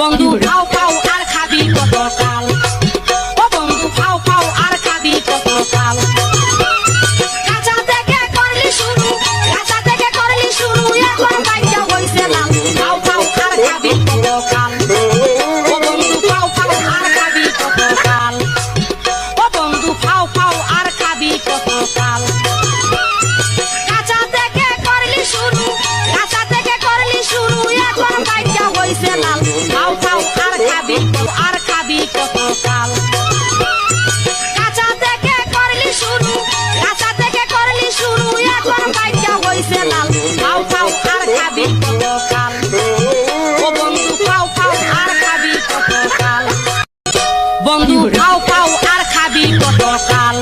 বন্ধু খাও খাও আর খাবি কত কাল ও বন্ধু খাও খাও আর খাবি কত কাল কাঁচা থেকে করলি শুরু কাঁচা থেকে করলি শুরু এখন বাইটা হইছে লাল খাও খাও আর খাবি কত কাল ও বন্ধু খাও খাও আর খাবি কত কাল ও বন্ধু খাও খাও আর খাবি কত কাল কাঁচা থেকে হইছে লাল খাও খাও আর খাবি কত কাল ও বন্ধু খাও খাও আর খাবি কত কাল বন্ধু খাও খাও আর খাবি কত কাল